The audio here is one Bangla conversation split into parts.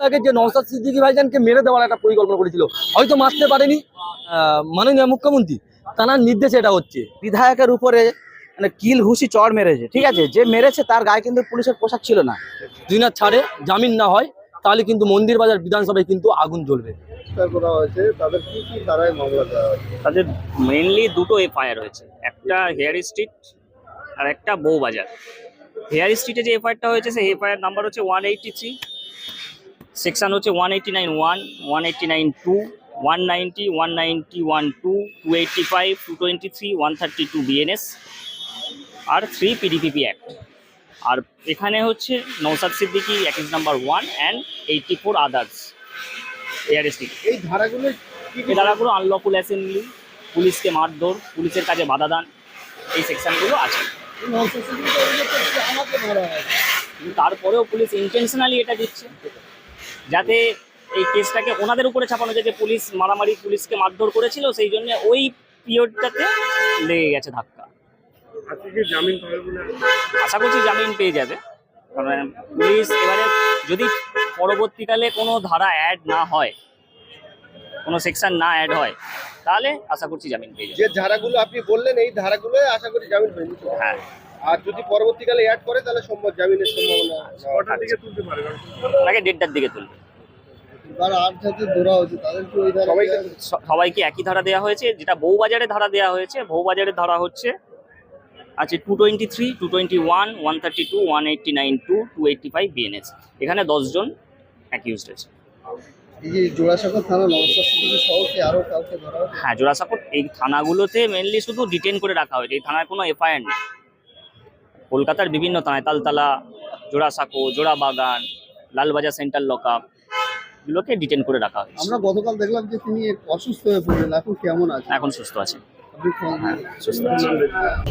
আগে যে নওসাদ সিদ্দিকী ভাইজানকে মেরে দেওয়ার একটা পরিকল্পনা করেছিল হয়তো মারতে পারেনি। আহ, মাননীয় মুখ্যমন্ত্রী তার নির্দেশে এটা হচ্ছে। বিধায়কের উপরে মানে কিল ঘুষি চড় মেরেছে ঠিক আছে? যে মেরেছে তার গায়ে কিন্তু পুলিশের পোশাক ছিল না। দুই না ছাড়ে জামিন না হয় তাহলে কিন্তু মন্দির বাজার বিধানসভায় কিন্তু আগুন জ্বলবে। তাদের মেইনলি দুটো এফআইআর হয়েছে একটা হেয়ার স্ট্রিট আর একটা বউবাজার হেয়ার স্ট্রিটে যে এফআইআরটা হয়েছে সেই এফআইআর নাম্বার হচ্ছে ওয়ান এইটটি থ্রি সেকশন হচ্ছে one eighty nine one one eighty nine two one ninety one ninety one two two eighty five two twenty three one thirty two BNS আর থ্রি পিডিপিপি অ্যাক্ট আর এখানে হচ্ছে Naushad Siddiqui accused number one and eighty four others street এই ধারাগুলো এই ধারাগুলো আনলফুল অ্যাসেম্বলি পুলিশকে মারধর পুলিশের কাজে বাধা দান এই সেকশনগুলো আছে। তারপরেও পুলিশ ইন্টেনশনালি এটা দিচ্ছে। যাতে এই কেসটাকে ওনাদের উপরে চাপানো যায় যে পুলিশ মারামারি পুলিশকে মারধর করেছিল সেই জন্য ওই পিরিয়ডটাতে লেগে গেছে ধাক্কা। আশা করছি জামিন পেয়ে যাবে। কারণ পুলিশ এবারে যদি পরবর্তীকালে কোনো ধারা অ্যাড না হয় কোনো সেকশন না অ্যাড হয় তাহলে আশা করছি জামিন পেয়ে যাবে। যে ধারাগুলো আপনি বললেন এই ধারাগুলো আশা করি জামিন পেয়ে হ্যাঁ। আর যদি পরবর্তীকালে অ্যাড করে তাহলে সম্ভব জামিনের সম্ভাবনা কটার দিকে তুলতে পারবে? ওনাকে দেড়টার দিকে তুলবে। সবাইকে একই ধারা দেওয়া হয়েছে? যেটা বউবাজারে ধারা দেওয়া হয়েছে বউবাজারের ধারা হচ্ছে আছে two twenty three two twenty one one thirty two one eighty nine two two eighty five BNS এখানে দশজন অ্যাকিউজড আছে এই যে জোড়াসাঁকো থানা নবস্থার থেকে সহ কি আরও কাউকে ধরা হয়েছে হ্যাঁ জোড়াসাঁকোট এই থানাগুলোতে মেনলি শুধু ডিটেন করে রাখা হয়েছে। এই থানায় কোনো এফআইআর নেই। কলকাতার বিভিন্ন থানায় তালতলা জোড়াসাঁকো জোড়াবাগান লালবাজার সেন্ট্রাল লকআপ এগুলোকে ডিটেন করে রাখা হয়েছে। আমরা গতকাল দেখলাম যে তিনি অসুস্থ হয়ে পড়লেন। এখন কেমন আছে? এখন সুস্থ আছে। হ্যাঁ সুস্থ আছে।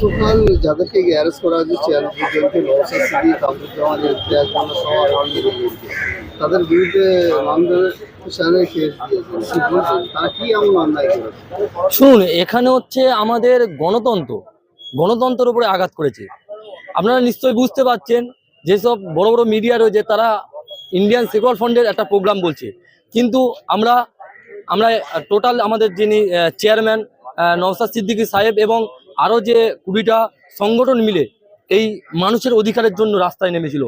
গতকাল যাদেরকে অ্যারেস্ট করা হয়েছে চেয়ারম্যান নওসাদ সিদ্দিক আব্দুজ্জামান ইমতিয়াজ বাংলা সহ আরও তাদের বিরুদ্ধে শুনুন এখানে হচ্ছে আমাদের গণতন্ত্র। গণতন্ত্রের উপরে আঘাত করেছে। আপনারা নিশ্চয়ই বুঝতে পারছেন যেসব বড় বড় মিডিয়া রয়েছে, তারা ইন্ডিয়ান সেকুলার ফান্ডের একটা প্রোগ্রাম বলছে। কিন্তু আমরা আমরা টোটাল আমাদের যিনি চেয়ারম্যান নওসাদ সিদ্দিকী সাহেব এবং আরও যে কুড়িটা সংগঠন মিলে এই মানুষের অধিকারের জন্য রাস্তায় নেমেছিল।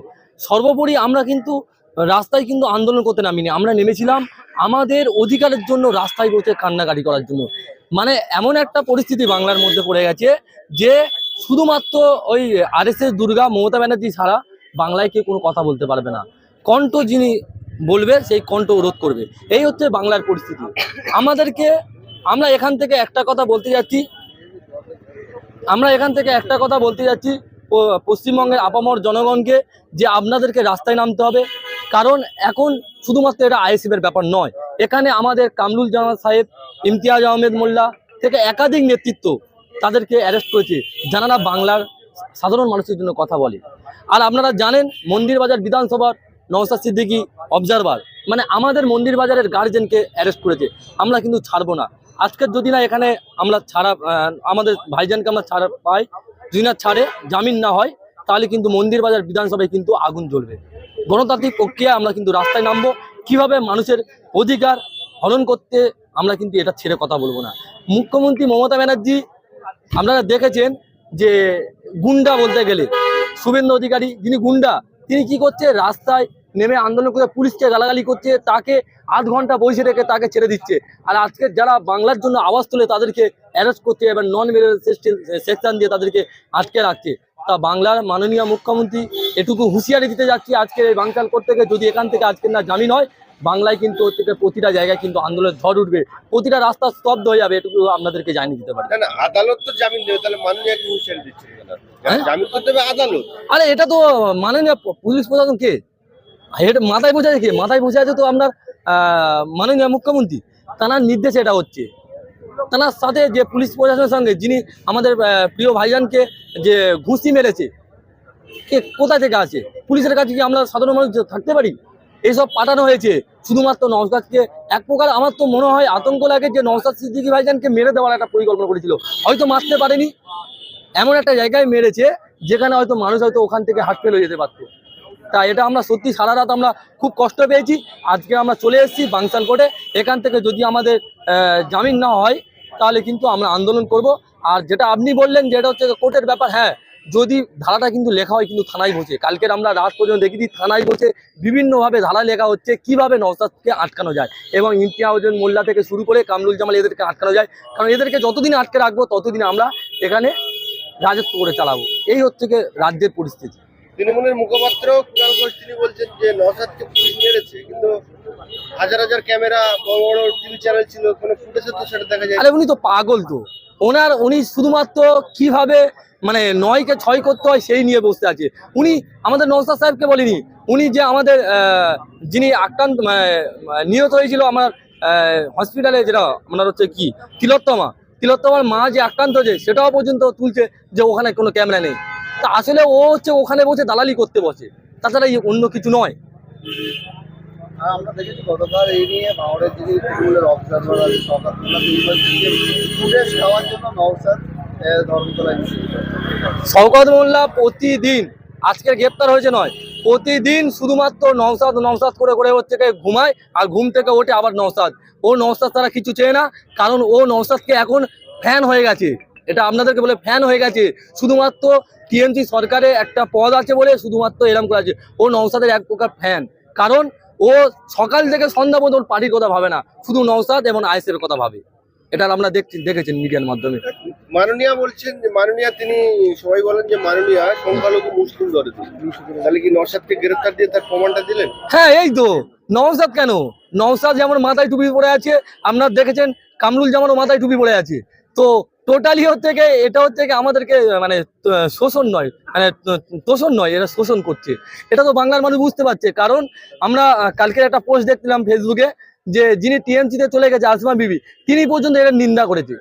সর্বোপরি আমরা কিন্তু রাস্তায় কিন্তু আন্দোলন করতে নামিনি। আমরা নেমেছিলাম আমাদের অধিকারের জন্য রাস্তায় বসে কান্নাকাটি করার জন্য। মানে এমন একটা পরিস্থিতি বাংলার মধ্যে পড়ে গেছে যে শুধুমাত্র ওই আর এস দুর্গা, মমতা ব্যানার্জি ছাড়া বাংলায় কেউ কোনো কথা বলতে পারবে না। কণ্ঠ যিনি বলবে, সেই কণ্ঠ রোধ করবে। এই হচ্ছে বাংলার পরিস্থিতি। আমাদেরকে, আমরা এখান থেকে একটা কথা বলতে যাচ্ছি। আমরা এখান থেকে একটা কথা বলতে যাচ্ছি পশ্চিমবঙ্গের আপামর জনগণকে যে আপনাদেরকে রাস্তায় নামতে হবে। কারণ এখন শুধুমাত্র এটা আইএসএফের ব্যাপার নয়। এখানে আমাদের কামরুল জামান সাহেব, ইমতিয়াজ আহমেদ মোল্লা থেকে একাধিক নেতৃত্ব তাদেরকে অ্যারেস্ট করেছে যারা বাংলার সাধারণ মানুষের জন্য কথা বলে। আর আপনারা জানেন, মন্দির বাজার বিধানসভার নওসাদ সিদ্দিকী অবজারভার মানে আমাদের মন্দির বাজারের গার্জেনকে অ্যারেস্ট করেছে। আমরা কিন্তু ছাড়বো না। আজকের যদি না এখানে আমরা ছাড়া আমাদের ভাইজানকে আমরা ছাড়া পাই, যদি না ছাড়ে, জামিন না হয়, তাহলে কিন্তু মন্দির বাজার বিধানসভায় কিন্তু আগুন জ্বলবে। গণতান্ত্রিক প্রক্রিয়া আমরা কিন্তু রাস্তায় নামবো। কীভাবে মানুষের অধিকার হরণ করতে আমরা কিন্তু এটা ছেড়ে কথা বলব না। মুখ্যমন্ত্রী মমতা ব্যানার্জি আপনারা দেখেছেন যে গুন্ডা বলতে গেলে, শুভেন্দু অধিকারী যিনি গুন্ডা, তিনি কি করছে? রাস্তায় নেমে আন্দোলন করে পুলিশকে গালাগালি করছে, তাকে আধ ঘণ্টা বসে রেখে তাকে ছেড়ে দিচ্ছে। আর আজকে যারা বাংলার জন্য আওয়াজ তুলে, তাদেরকে অ্যারেস্ট করছে এবার নন মেরিটাল সেকশন দিয়ে তাদেরকে আটকে রাখছে। তা বাংলার মাননীয় মুখ্যমন্ত্রী এটুকু হুঁশিয়ারি দিতে যাচ্ছি আজকে এই বাংকাল করতে গিয়ে, যদি এখান থেকে আজকে না জামিন হয় বাংলায় কিন্তু প্রতিটা জায়গায় কিন্তু আন্দোলনের ঝড় উঠবে। প্রতিটা রাস্তা স্তব্ধ হয়ে যাবে এটুকু আপনাদেরকে জানিয়ে দিতে পারি। না আদালত তো জামিন দেবে তাহলে হুঁশিয়ারি দিচ্ছে হ্যাঁ? জামিন তো দেবে আদালত। আরে এটা তো মাননীয় পুলিশ প্রশাসন কে? এটা মাথায় বোঝা কে? মাথায় বোঝা আছে তো আপনার আহ, মাননীয় মুখ্যমন্ত্রী। তার নির্দেশে এটা হচ্ছে। তার সাথে যে পুলিশ প্রশাসনের সঙ্গে যিনি আমাদের প্রিয় ভাইজানকে যে ঘুষি মেরেছে কে কোথা থেকে আছে? পুলিশের কাছে কি আমরা সাধারণ মানুষ থাকতে পারি? এইসব পাঠানো হয়েছে। শুধুমাত্র নওসাদকে এক প্রকার আমার তো মনে হয় আতঙ্ক লাগে যে নওসাদ সিদ্দিকী ভাইজানকে মেরে দেওয়ার একটা পরিকল্পনা করেছিল। হয়তো মারতে পারেনি। এমন একটা জায়গায় মেরেছে যেখানে হয়তো মানুষ হয়তো ওখান থেকে হাসপাতালে যেতে পারতো। তা এটা আমরা সত্যি সারা রাত আমরা খুব কষ্ট পেয়েছি। আজকে আমরা চলে এসেছি বাংসাল কোর্টে। এখান থেকে যদি আমাদের জামিন না হয়, তাহলে কিন্তু আমরা আন্দোলন করব। আর যেটা আপনি বললেন যেটা হচ্ছে কোর্টের ব্যাপার হ্যাঁ যদি ধারাটা কিন্তু লেখা হয় কিন্তু থানায় বসে। কালকের আমরা রাত পর্যন্ত দেখেছি থানায় বসে বিভিন্নভাবে ধারা লেখা হচ্ছে কীভাবে নওসাদকে আটকানো যায় এবং ইমতিয়াজুল মোল্লা থেকে শুরু করে কামরুল জামাল এদেরকে আটকানো যায়। কারণ এদেরকে যতদিন আটকে রাখব ততদিন আমরা এখানে রাজত্ব করে চালাবো। এই হচ্ছে রাজ্যের পরিস্থিতি। তৃণমূলের মুখপাত্র কুণাল ঘোষ তিনি বলছেন যে নসাদকে পুলিশ মেরেছে কিন্তু হাজার হাজার ক্যামেরা বড় বড় টিভি চ্যানেল ছিল কোনো ফুটেজে তো সেটা দেখা যায় আরে উনি তো পাগল তো। ওনার উনি শুধুমাত্র কীভাবে মানে নয়কে ছয় করতে হয় সেই নিয়ে বসতে আছে। উনি আমাদের নৌসাদ সাহেবকে বলিনি উনি যে আমাদের যিনি আক্রান্ত মানে, নিহত হয়েছিল আমার হসপিটালে যেটা আপনার হচ্ছে কি তিলোত্তমা। তিলোত্তমার মা যে আক্রান্ত হয়েছে সেটাও পর্যন্ত তুলছে যে ওখানে কোনো ক্যামেরা নেই। তা আসলে ও হচ্ছে ওখানে বসে দালালি করতে বসে। তাছাড়া অন্য কিছু নয়। আমরা দেখেছি গতকাল এই নিয়ে ভাঙড়ের যিনি তৃণমূলের অবজারভার আছে ফুটেজ খাওয়ার জন্য নওসাদ শওকত মোল্লা প্রতিদিন আজকে গ্রেপ্তার হয়েছে নয়, প্রতিদিন শুধুমাত্র নওসাদ নওসাদ করে করে হচ্ছে গিয়ে ঘুমায় আর ঘুম থেকে ওঠে আবার নওসাদ ও নওসাদ তারা কিছু চেয়ে না, কারণ ও নওসাদকে এখন ফ্যান হয়ে গেছে। এটা আপনাদেরকে বলে ফ্যান হয়ে গেছে। শুধুমাত্র টিএমসি সরকারে একটা পদ আছে বলে শুধুমাত্র এরম করে আছে। ও নওসাদের এক প্রকার ফ্যান কারণ ও সকাল থেকে সন্ধ্যা পর্যন্ত ওর পার্টির কথা ভাবে না। শুধু নওসাদ এবং আইএসএফ কথা ভাবে। এটা আমরা দেখছি, দেখেছেন মিডিয়ার মাধ্যমে। মাননীয়া বলছেন যে মাননীয়া তিনি সবাই বলেন যে মাননীয়া সংখ্যালঘু মুসলিম দলে তাহলে কি নরসাদকে গ্রেফতার দিয়ে তার প্রমাণটা দিলেন? হ্যাঁ এই তো। নওসাদ কেন? নওসাদ যেমন মাথায় টুপি পরে আছে, আপনারা দেখেছেন কামরুল জামানও মাথায় টুপি পরে আছে। তো টোটালি হচ্ছে গিয়ে এটা হচ্ছে গিয়ে আমাদেরকে মানে শোষণ নয় মানে তোষণ নয় এটা শোষণ করছে। এটা তো বাংলার মানুষ বুঝতে পারছে, কারণ আমরা কালকের একটা পোস্ট দেখছিলাম ফেসবুকে যে যিনি টিএমসিতে চলে গেছে, আসমা বিবি, তিনি পর্যন্ত এটা নিন্দা করেছে।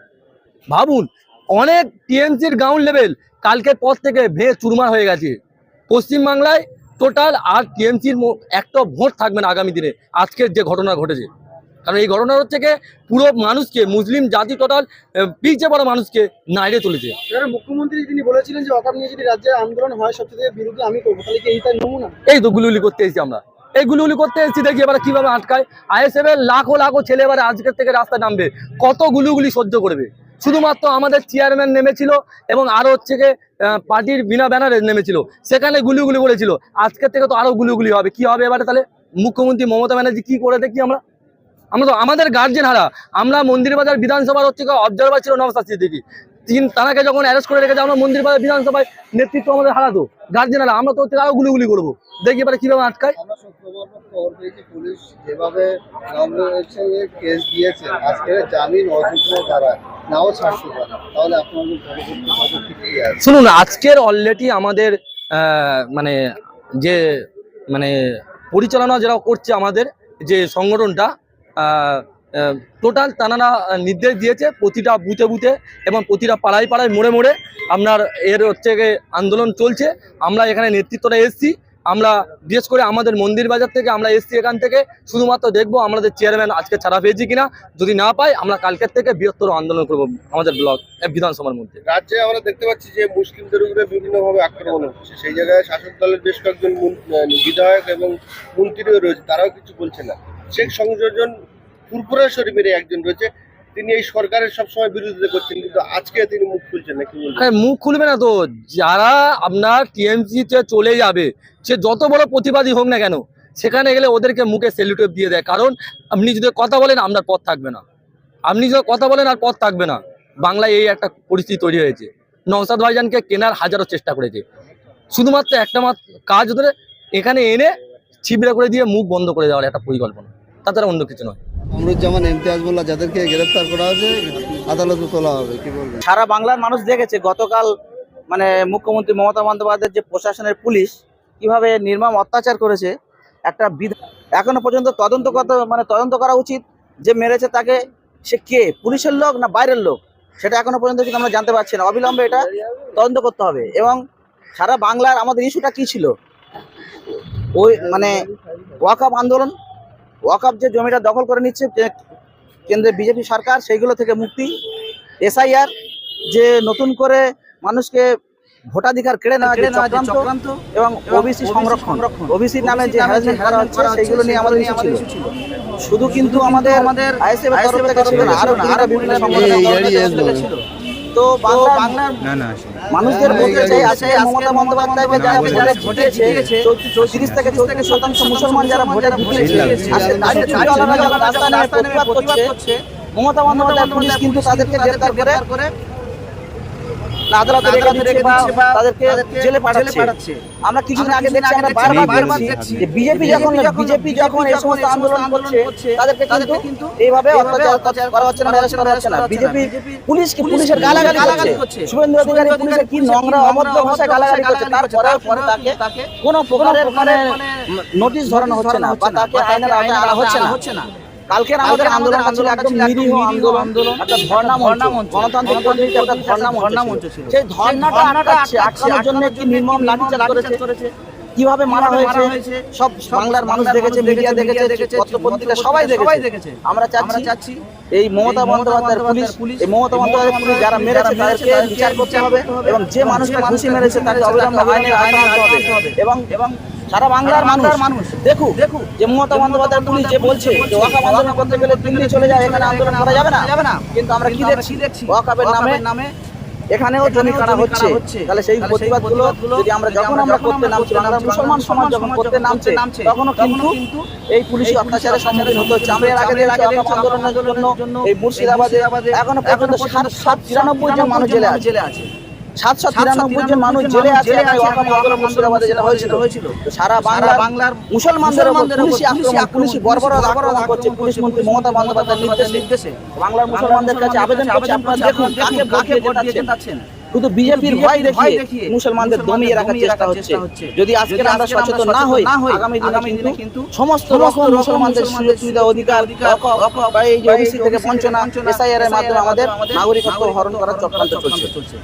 ভাবুন অনেক টিএমসির গ্রাউন্ড লেভেল কালকের পর থেকে ভে চুরমার হয়ে গেছে। পশ্চিমবাংলায় টোটাল আর টিএমসির একটা ভোট থাকবে না আগামী দিনে। আজকের যে ঘটনা ঘটেছে। কারণ এই ঘটনা হচ্ছে গিয়ে পুরো মানুষকে মুসলিম জাতি টোটাল পিছিয়ে পড়া মানুষকে নাইড়ে তুলেছে। মুখ্যমন্ত্রী তিনি বলেছিলেন যে অকাপ নিয়ে যদি রাজ্যে আন্দোলন হয় সবচেয়ে বিরুদ্ধে আমি করব তাহলে কি এই তার নমুনা? এই তো গুলিগুলি করতে এসেছি আমরা। এই গুলিগুলি করতে এসেছি দেখি এবার কীভাবে আটকায়। আইএসএফ এর লাখো লাখো ছেলে এবারে আজকের থেকে রাস্তায় নামবে। কত গুলিগুলি সহ্য করবে? শুধুমাত্র আমাদের চেয়ারম্যান নেমেছিল এবং আরও হচ্ছে গিয়ে পার্টির বিনা ব্যানারে নেমেছিল। সেখানে গুলিগুলি বলেছিল আজকের থেকে তো আরও গুলিগুলি হবে। কি হবে এবারে তাহলে? মুখ্যমন্ত্রী মমতা ব্যানার্জি কি করে দেখি আমরা? আমরা তো আমাদের গার্জেন হারা। আমরা মন্দির বাজার বিধানসভার হচ্ছে অবজারভার ছিল নবশাস্ত্রী দেখি তিন তারাকে যখন অ্যারেস্ট করে রেখেছে আমরা মন্দির বাজার বিধানসভায় নেতৃত্ব আমাদের হারাতো। গার্জেন হারা আমরা তো আরও গুলিগুলি করব। দেখি এবারে কীভাবে আটকায়। আমরা শুক্রবার পর খবর পেয়েছি পুলিশ যেভাবে কেস দিয়েছে। আজকে জামিন অযোগ্য দ্বারা নাও ছাড়তে পারে তাহলে আপনাদের পরবর্তী পদক্ষেপ কি আছে? শুনুন আজকের অলরেডি আমাদের মানে যে মানে পরিচালনা যারা করছে আমাদের যে সংগঠনটা টোটাল তানারা নির্দেশ দিয়েছে প্রতিটা বুথে বুথে এবং প্রতিটা পাড়ায় পাড়ায় মোড়ে মোড়ে আপনার এর হচ্ছে আন্দোলন চলছে। আমরা এখানে নেতৃত্বটা এসছি। আমরা বিশেষ করে আমাদের মন্দির বাজার থেকে আমরা এসছি এখান থেকে। শুধুমাত্র দেখব আমাদের চেয়ারম্যান আজকে ছাড়া পেয়েছি কিনা। যদি না পাই আমরা কালকের থেকে বৃহত্তর আন্দোলন করব আমাদের ব্লক বিধানসভার মধ্যে। রাজ্যে আমরা দেখতে পাচ্ছি যে মুসলিমদের উপরে বিভিন্নভাবে আক্রমণ হচ্ছে। সেই জায়গায় শাসক দলের বেশ কয়েকজন বিধায়ক এবং মন্ত্রীও রয়েছে। তারাও কিছু বলছে না। সেই সংযোজন ফুরফুরা শরীফের একজন রয়েছে। তিনি এই সরকারের সবসময় বিরোধিতা করছেন, কিন্তু আজকে তিনি মুখ খুলছেন না, কি বলবেন? আরে, মুখ খুলবে না তো। যারা আপনার টিএমসি তে চলে যাবে, সে যত বড় প্রতিবাদী হোক না কেন, সেখানে গেলে ওদেরকে মুখে সেলুটেপ দিয়ে দেয়। কারণ আপনি যদি কথা বলেন, আপনার পথ থাকবে না। আপনি যদি কথা বলেন, আর পথ থাকবে না। বাংলায় এই একটা পরিস্থিতি তৈরি হয়েছে। নওসাদ ভাইজানকে কেনার হাজারো চেষ্টা করেছে। শুধুমাত্র একটা মাত্র কাজ ওদের এখানে এনে ছিবড়ে করে দিয়ে মুখ বন্ধ করে দেওয়ার একটা পরিকল্পনা। তাছাড়া অন্য কিছু নয়। আমরুজ্জামান ইমতিয়াজ মোল্লা যাদেরকে গ্রেফতার করা হয়েছে, আদালতে তোলা হবে, কি বলবেন? সারা বাংলার মানুষ দেখেছে গতকাল মানে মুখ্যমন্ত্রী মমতা বন্দ্যোপাধ্যায়ের যে প্রশাসনের পুলিশ কীভাবে নির্মম অত্যাচার করেছে, একটা বিধ- এখনও পর্যন্ত তদন্ত মানে তদন্ত করা উচিত, যে মেরেছে তাকে, সে কে? পুলিশের লোক না বাইরের লোক? সেটা এখনও পর্যন্ত কিন্তু আমরা জানতে পারছি না। অবিলম্বে এটা তদন্ত করতে হবে। এবং সারা বাংলার আমাদের ইস্যুটা কি ছিল? ওই মানে ওয়াকআপ আন্দোলন ওয়াকআপ যে জমিটা দখল করে নিচ্ছে যে কেন্দ্রে বিজেপি সরকার সেইগুলো থেকে মুক্তি। এসআইআর যে নতুন করে মানুষকে ভোটাধিকার কেড়ে নেওয়া যে চক্রান্ত এবং ওবিসি সংরক্ষণ। ওবিসি নামে যে হ্যারাসমেন্ট করা হচ্ছে সেইগুলো নিয়ে আমাদের ছিল। শুধু কিন্তু আমাদের আমাদের আইএসএফ এর তরফ থেকে ছিল না, আরও আরও বিভিন্ন সংগঠনের ছিল। তো বাংলা বাংলার মানুষদের বলতে চাই আজকে মমতা বন্দ্যোপাধ্যায়কে যারা ভোটে ভোটেছে থেকে চৌত্রিশ শতাংশ মুসলমান যারা ভোটে প্রতিবাদ করছে। মমতা বন্দ্যোপাধ্যায় পুলিশ কিন্তু তাদেরকে গ্রেফতার করে। আদালতে রেখে দিচ্ছে বা তাদেরকে জেলে পাঠাচ্ছে। আমরা কিছুদিন আগে দেখছি আমরা বারবার দেখছি যে বিজেপি যখন বিজেপি যখন এই সমস্ত আন্দোলন করছে তাদেরকে কিন্তু এইভাবে অত্যাচার করা হচ্ছে না করা হচ্ছে না বিজেপি পুলিশ কি পুলিশের গালাগালি করছে। শুভেন্দু অধিকারী পুলিশের কি নোংরা অভদ্র ভাষায় গালাগালি করছে তারপরেও পরে তাকে কোনো প্রকারের মানে নোটিশ ধরানো হচ্ছে না বা তাকে আইনের আওতায় আনা হচ্ছে না। কালকের আমাদের আন্দোলন ছিল একদম নিরীহ আন্দোলন আন্দোলন একটা ধর্ণা মঞ্চ গণতান্ত্রিক একটা ধর্ণা ধর্ণা মঞ্চ ছিল। সেই ধর্ণাটা আটকাচ্ছে আটকানোর জন্য কি নির্মম লাঠিচার্জ করেছে। কীভাবে মারা হয়েছে? সব বাংলার মানুষ দেখেছে মিডিয়া দেখেছে দেখেছে পত্রপত্রিকা সবাই দেখেছে। আমরা চাচ্ছি চাচ্ছি এই মমতা বন্দ্যোপাধ্যায়ের পুলিশ এই মমতা বন্দ্যোপাধ্যায়ের পুলিশ যারা মেরেছে তাদেরকে বিচার করতে হবে এবং যে মানুষকে ঘুষি মেরেছে তাকে অবিলম্বে আইনের আওতায় আনতে হবে। এবং এবং সারা বাংলার মানুষ। মানুষ। দেখুক দেখুক। যে মমতা বন্দ্যোপাধ্যায় পুলিশ যে বলছে যে ওয়াকাব আন্দোলন করতে গেলে দিল্লি চলে যায় এখানে আন্দোলন করা যাবে না। যাবে না। কিন্তু আমরা কি দেখছি? ওয়াকাবের নামে নামে এখানেও জমি কাটা হচ্ছে। তাহলে সেই প্রতিবাদগুলো যদি আমরা যখন আমরা করতে নামছি মুসলমান সমাজ যখন করতে নামছে তখনও কিন্তু এই পুলিশি অত্যাচারের সম্মুখীন হতে হচ্ছে। আমরা এর আগে দেখছি আন্দোলনের জন্য এই মুর্শিদাবাদে এখনও পর্যন্ত সাত সাত তিরানব্বই জন মানুষ জেলে আছে। সাতশো তিরানব্বই জন মানুষ জেলে আছে এই ওয়াকাব আন্দোলন মুর্শিদাবাদে যেটা হয়েছিল হয়েছিল। সারা বাংলা বাংলার মুসলমানদের পুলিশি আক্রমণ পুলিশি বর্বরতা আক্রমণ করছে পুলিশ মন্ত্রী মমতা বন্দ্যোপাধ্যায়ের নির্দেশে। নির্দেশে। বাংলার মুসলমানদের কাছে আবেদন করছে আপনারা দেখুন কাকে কাকে ভোট জেতাচ্ছেন শুধু বিজেপির ভয় দেখিয়ে মুসলমানদের দমিয়ে রাখার চেষ্টা হচ্ছে। যদি আজকে আমরা সচেতন না হই আগামী দিনে কিন্তু সমস্ত রকম মুসলমানদের সুযোগ সুবিধা অধিকার এই যে ওবিসি থেকে বঞ্চনা এসআইআর এর মাধ্যমে আমাদের নাগরিকত্ব হরণ করার চক্রান্ত চলছে